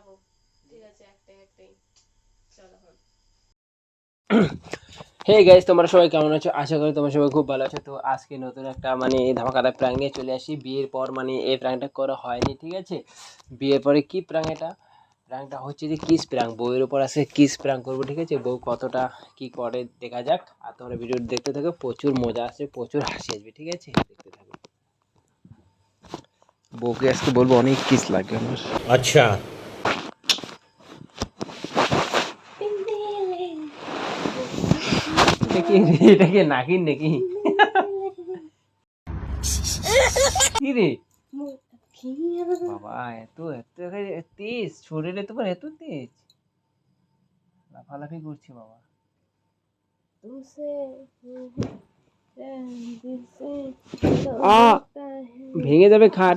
খাব। ঠিক আছে একটাই একটাই। চলো হন হে গাইজ তোমরা সবাই কেমন আছো? আশা করি তোমরা সবাই খুব ভালো আছো। তো আজকে নতুন একটা মানে ধামাকাটা প্র্যাং নিয়ে চলে আসি। বিয়ের পর মানে এই প্র্যাংটা করা হয়নি ঠিক আছে? বিয়ের পরে কী প্র্যাং এটা? প্র্যাংটা হচ্ছে যে কিস প্রাং বইয়ের উপর আসে কিস প্রাং করব ঠিক আছে? বউ কতটা কি করে দেখা যাক। আর তোমরা ভিডিও দেখতে থাকো প্রচুর মজা আসবে প্রচুর হাসি আসবে ঠিক আছে? দেখতে থাকো। বউকে আজকে বলব অনেক কিস লাগে আচ্ছা। কে রে এটা কি নাকি? কি রে? বাবা এত এত তেজ শরীরে তোমার এত তেজ। লাফালাফি করছে বাবা। ভেঙে যাবে খাট।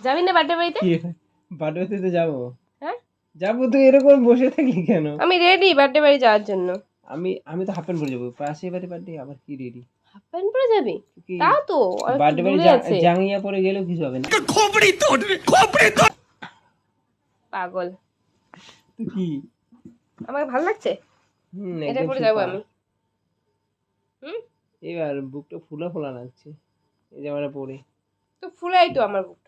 যাবি না বার্থডে বাড়িতে বার্থডে বাড়িতে তো যাব। যাব তুই এরকম বসে থাকি কেন? আমি রেডি বার্থডে বাড়ি যাওয়ার জন্য। আমি আমি তো হাফ প্যান্ট পরে যাব। পাশে বাড়ি বার্থডে আবার কি রেডি হাফ প্যান্ট পরে যাবি? তো অনেক বার্থডে বাড়ি জাঙ্গিয়া পরে গেলেও কিছু হবে না। পাগল। তো কি? আমাকে ভালো লাগছে? হুম এটা পরে যাব আমি। হুম? এবার বুকটা ফুলা ফুলা লাগছে। এই জামাটা পরে তো ফুলাই তো আমার ওটা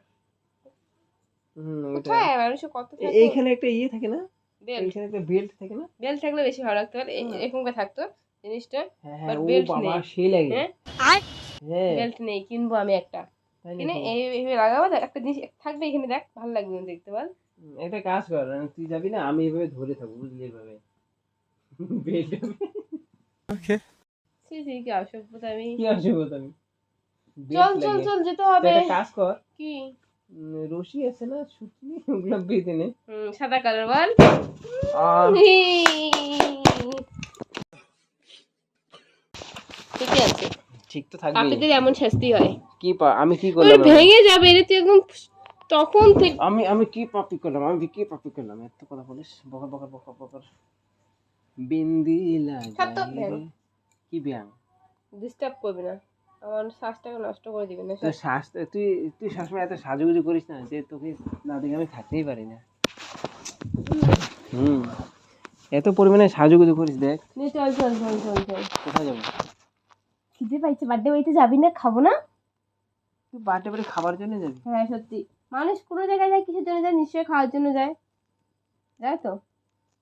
কোথায়? মানুষের কত এইখানে একটা ইয়ে থাকে না? এইখানে একটা বেল্ট থাকে না? বেল্ট থাকলে বেশি ভালো লাগতো। আর এরকম করে থাকতো জিনিসটা। হ্যাঁ হ্যাঁ নেই। সেই লাগে। হ্যাঁ? হ্যাঁ। বেল্ট নেই কিনবো আমি একটা। কিনে এই- এইভাবে লাগাবো একটা জিনিস থাকবে এখানে দেখ ভালো লাগবে দেখতে বল। একটা কাজ কর মানে তুই যাবি না আমি এভাবে ধরে থাকব বুঝলি এভাবে। বেল্ট সি সি কি অসভ্যতা আমি। কি আমি। চল চল চল যেতে হবে একটা কাজ কর। কি? রশি আছে না সুতি ওগুলো বেঁধে নে। সাদা কালার বল। ঠিকই আছে। ঠিক তো থাকবে পাপিদের এমন শাস্তি হয়। কি পা আমি কি করলাম ভেঙে যাবে এটা তুই একদম তখন থেকে আমি আমি কি পাপি করলাম? আমি কি পাপি করলাম? এত কথা বলিস? বকর বকর বকর বকর। বিন্দি রে। কি ব্যাং ডিস্টার্ব করবি না। আমার শ্বাসটাকে নষ্ট করে দিবি না শ্বাস। তুই তুই সবসময় এত সাজুগুজু করিস না যে তোকে না দেখে আমি থাকতেই পারি না। হুম। এত পরিমাণে সাজুগুজু করিস দেখ। নে, চল চল চল চল চল। কোথায় যাব? খিদে পাইছে বার্থডে বাড়িতে যাবি না? খাব না? তুই বার্থডে বাড়ি খাবার জন্য যাবি? হ্যাঁ সত্যি। মানুষ কোনো জায়গায় যায় কিসের জন্য যায় নিশ্চয়ই খাওয়ার জন্য যায়। যায় তো?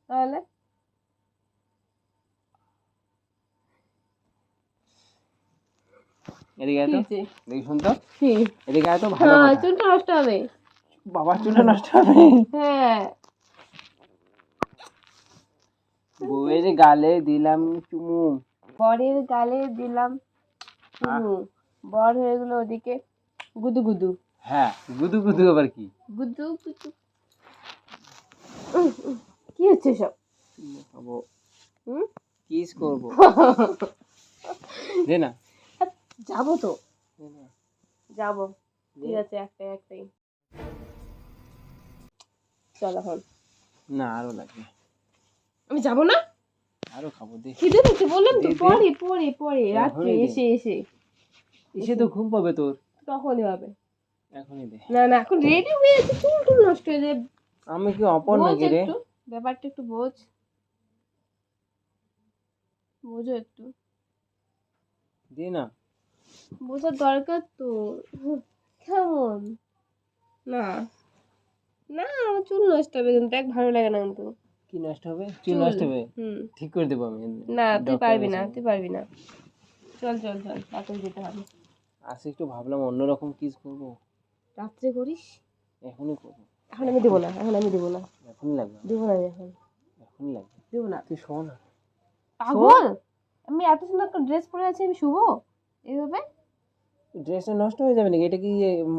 তাহলে? এদিকে আয় তো। দেখি শুন তো। এদিকে আয় তো ভালো হ্যাঁ চুলটা নষ্ট হবে। বাবার চুলে নষ্ট হবে? হ্যাঁ। বউয়ের গালে দিলাম চুমু। বরের গালে দিলাম চুমু। বর হয়ে গেলো ওদিকে গুদু গুদু। হ্যাঁ গুদু গুদু আবার কি? গুদু গুদু। কি হচ্ছে সব? খাব হুম? কিস করব? দে না। যাব তো। যাব। ঠিক আছে একটাই একটাই চল এখন। না আরও লাগবে। আমি যাব না? আরও খাব দে। খিদে পেয়েছে বললাম তো। পরে পরে পরে। রাত্রে এসে এসে। এসে তো ঘুম পাবে তোর। তখনই হবে এখনই দে। না না এখন রেডি হয়ে আছে চুল টুল নষ্ট হয়ে যাবে। আমি কি অপর নাকি রে? একটু ব্যাপারটা একটু বোঝ। বোঝো একটু। দে না। বোঝার দরকার তো। কেমন? না। না আমার চুল নষ্ট হবে কিন্তু দেখ ভালো লাগে না কিন্তু। কি নষ্ট হবে? চুল নষ্ট হবে? ঠিক করে দেবো আমি। না তুই পারবি না তুই পারবি না। চল চল চল রাত্রে যেতে হবে। আজকে একটু ভাবলাম অন্যরকম কিস করব। রাত্রে করিস? এখনই করব। এখন আমি দেবো না এখন আমি দেবো না। এখন লাগবে? দেবো না আমি এখন। লাগবে? দেবো না। তুই শো না। পাগল? আমি এত সুন্দর একটা ড্রেস পরে আছি আমি শুভ এইভাবে? ড্রেসটা নষ্ট হয়ে যাবে নাকি? এটা কি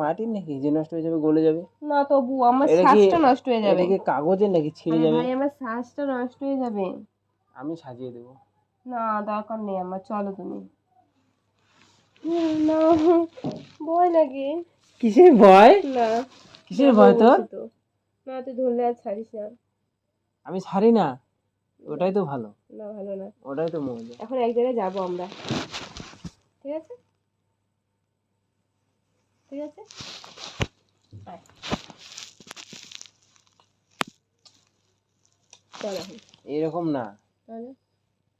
মাটির নাকি? যে নষ্ট হয়ে যাবে গলে যাবে? না তবু আমার শ্বাসটা নষ্ট হয়ে যাবে। এটা কি কাগজের নাকি ছিঁড়ে যাবে? ভাই আমার শ্বাসটা নষ্ট হয়ে যাবে। আমি সাজিয়ে দেবো। না দরকার নেই আমার চলো তুমি। না ভয় লাগে। কিসের ভয়? না। কিসের ভয় তোর? তো। না তুই ধরলে আর ছাড়িস না। আমি ছাড়ি না? ওটাই তো ভালো। না ভালো না। ওটাই তো মজা। এখন এক জায়গায় যাব আমরা। ঠিক আছে? ঠিক আছে? এরকম না।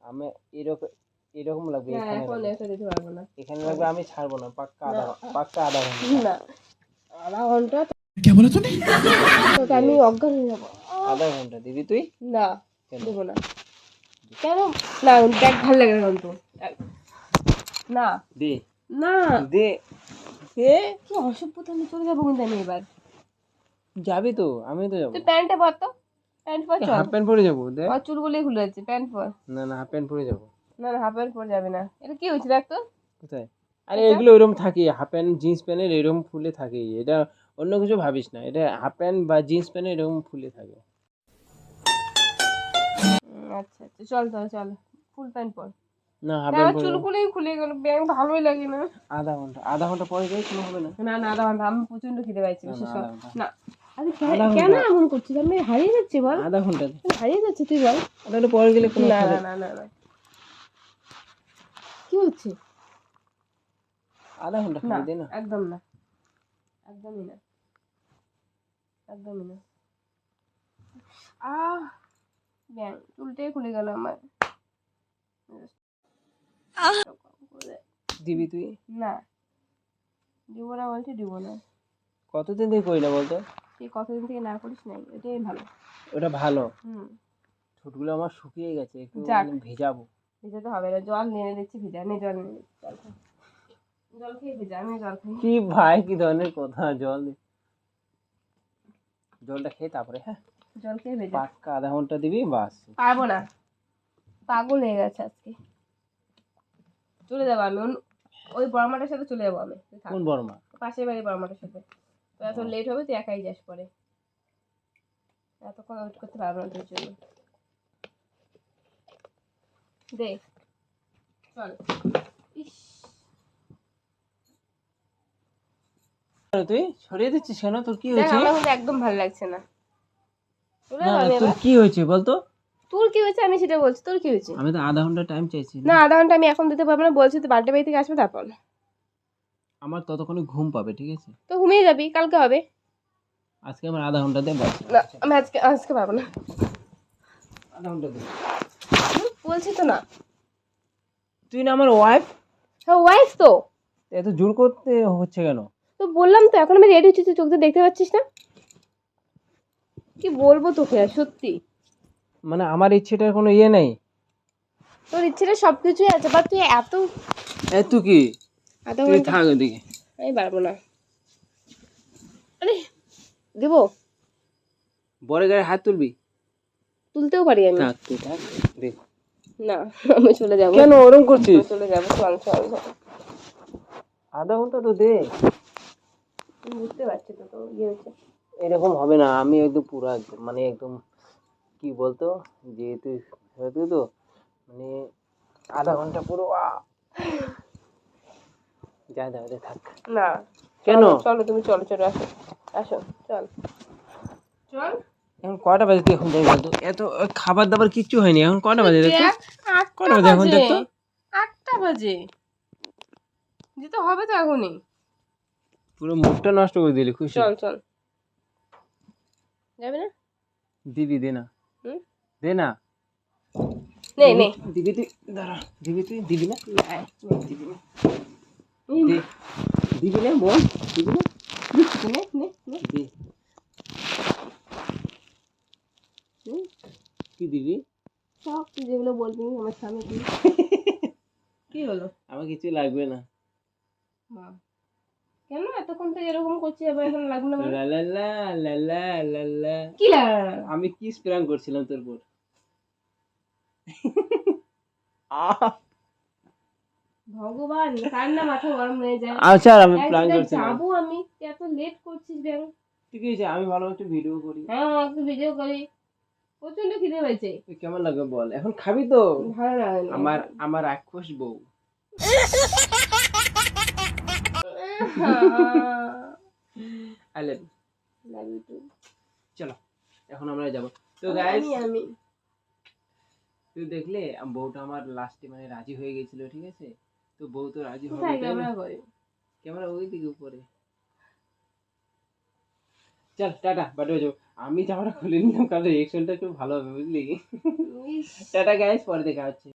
আমি এরকম এরকম লাগবে এখানে। লাগবে। দিতে পারব না। এখানে লাগবে আমি ছাড়বো না পাক্কা আধা পাক্কা আধা ঘণ্টা। না। আধা ঘণ্টা তোকে আমি অজ্ঞান হয়ে যাব। আধা ঘণ্টা। দিবি তুই? না কেন? দেবো না। কেন? না দেখ ভালো লাগে না কিন্তু না। দে। না। দে। দে কি অসভ্যতা আমি চলে যাব কিন্তু আমি এবার। যাবি তো আমি তো যাব। তুই প্যান্টটা পর তো প্যান্ট পর চল। হাফ প্যান্ট পরে যাব দে আর চুলগুলোই খুলে যাচ্ছে প্যান্ট পর। না না হাফ প্যান্ট পরে যাব। না না হাফ প্যান্ট পরে যাবে না। এটা কি হয়েছে দেখ তো। কোথায়? আরে এগুলো এরকম থাকে হাফ প্যান্ট জিন্স প্যান্টের এরকম ফুলে থাকে। এটা অন্য কিছু ভাবিস না এটা হাফ প্যান্ট বা জিন্স প্যান্টের এরকম ফুলে থাকে। আচ্ছা আচ্ছা চল তাহলে চল। ফুল প্যান্ট পর। না হাফ না, চুলগুলোই খুলে গেল ব্যাং ভালোই লাগে না। আধা ঘণ্টা আধা ঘণ্টা পরে যাই কোনো হবে না? না না আধা ঘণ্টা আমি প্রচণ্ড খিদে পাইছি বিশেষ না। আরে কেন এমন করছিস? আমি হারিয়ে যাচ্ছি বল। আধা ঘণ্টা। হারিয়ে যাচ্ছে তুই বল। আধা ঘণ্টা পরে গেলে কোনো না হবে না না না কি হচ্ছে? আধা ঘণ্টা দে না। একদম না। একদমই না। একদমই না। আহ ব্যাং চুলটাই খুলে গেল আমার। দিবি তুই? না। দিব না বলছি দিব না। কতদিন থেকে করি না বলতো? তুই কতদিন থেকে না করিস নাই এটাই ভালো। ওটা ভালো। হুম। ঠোঁটগুলো আমার শুকিয়ে গেছে একটু ভেজাবো। ভিজাতে হবে না জল নিয়ে দিচ্ছি ভিজা নে জল নিয়ে জল খেয়ে ভিজা আমি জল খাই। কি ভাই কি ধরনের কথা জল জলটা খেয়ে তারপরে হ্যাঁ। জল খেয়ে ভেজা। পাক্কা আধা ঘণ্টা দিবি বাস। পারব না। পাগল হয়ে গেছে আজকে। চলে যাব আমি ওই বড়মাটার সাথে চলে যাব আমি। কোন বর্মা পাশের বাড়ি বড়মাটার সাথে। তো এত লেট হবে তুই একাই যাস পরে। এতক্ষণ ওয়েট করতে পারব না তোর জন্য। দে চল। ইস। তুই ছড়িয়ে দিচ্ছিস কেন? তোর কি হয়েছে? আমার একদম ভালো লাগছে না। তোর কি হয়েছে বলতো? তোর কি হয়েছে? আমি সেটা বলছি। তোর কি হয়েছে? আমি তো আধা ঘণ্টা টাইম চাইছি। না আধা ঘণ্টা আমি এখন দিতে পারব না। বলছি তো বার্থডে বাড়ি থেকে আসবে তারপর। আমার ততক্ষণে ঘুম পাবে ঠিক আছে? তো ঘুমিয়ে যাবি কালকে হবে। আজকে আমার আধা ঘণ্টা দে বাস না আমি আজকে আজকে পারব না। আধা ঘণ্টা দে বলছি তো না। তুই না আমার ওয়াইফ হ্যাঁ ওয়াইফ তো। এত জোর করতে হচ্ছে কেন? তো বললাম তো এখন আমি রেডি হচ্ছি তুই চোখ দিয়ে দেখতে পাচ্ছিস না? কি বলব তোকে সত্যি। মানে আমার ইচ্ছেটার কোনো ইয়ে নেই। তোর ইচ্ছেটা সব কিছুই আছে বাট তুই এত এত কি? এত তুই থাক ওদিকে আমি পারব না। আরে দেবো। বড় গায়ে হাত তুলবি? তুলতেও পারি আমি। থাক তুই থাক দে। না আমি চলে যাব। কেন ওরম করছিস? চলে যাব চল চল। আধা ঘণ্টা তো দে। বুঝতে পারছি তো তো ইয়ে হয়েছে এরকম হবে না আমি একদম পুরো একদম মানে একদম কি বলতো? যেহেতু হয়তো তো মানে আধা ঘণ্টা পুরো আ! যা যা যা থাক। না। কেন? চলো তুমি চলো চলো আসো। আসো চল। চল। এখন কয়টা বাজে তুই এখন যাই বলতো? এত খাবার দাবার কিচ্ছু হয়নি। এখন কয়টা বাজে দেখ, কটা বাজে এখন। দেখতো? আটটা বাজে। যেতে হবে তো এখনই। পুরো মুখটা নষ্ট করে দিলি খুশি। চল চল। যাবে না? দিবি দে না? দে না। নে নে। দিবি তুই দাঁড়া দিবি তুই দিবি না? দিবি না দিবি না বল দিবি না? নে নে নে। দে। কি দিবি? সব তুই যেগুলো বলবি আমার সামনে কি হলো? আমার কিছু লাগবে না। মা। কেন এতক্ষণ থেকে এরকম করছি? এবার এখন না মানে? লা লা লা লা লা লা লা। কি লাগা আমি কি স্প্রাং করছিলাম তোর পর আহ! ভগবান কার না মাথা গরম হয়ে যায়? আচ্ছা আমি প্ল্যান করছিলাম। যাব আমি। এত লেট করছিস ব্যাং। ঠিক আছে আমি ভালো একটু ভিডিও করি। হ্যাঁ একটু ভিডিও করি। প্রচণ্ড খিদে হয়েছে তুই কেমন লাগবে বল? এখন খাবি তো। ভালো লাগে আমার আমার রাক্ষস বউ। I love Love you too. চলো এখন আমরা যাব। তো গাইস আমি আমি। তুই দেখলে বউটা আমার লাস্টে মানে রাজি হয়ে গেছিল ঠিক আছে? তো বউ তো রাজি হবে ক্যামেরা করি। ক্যামেরা ওই দিকে উপরে। চল টাটা বাড়ি যাব। আমি জামাটা খুলে নিলাম কারণ রিয়েকশনটা একটু ভালো হবে বুঝলি? টাটা গাইস পরে দেখা হচ্ছে।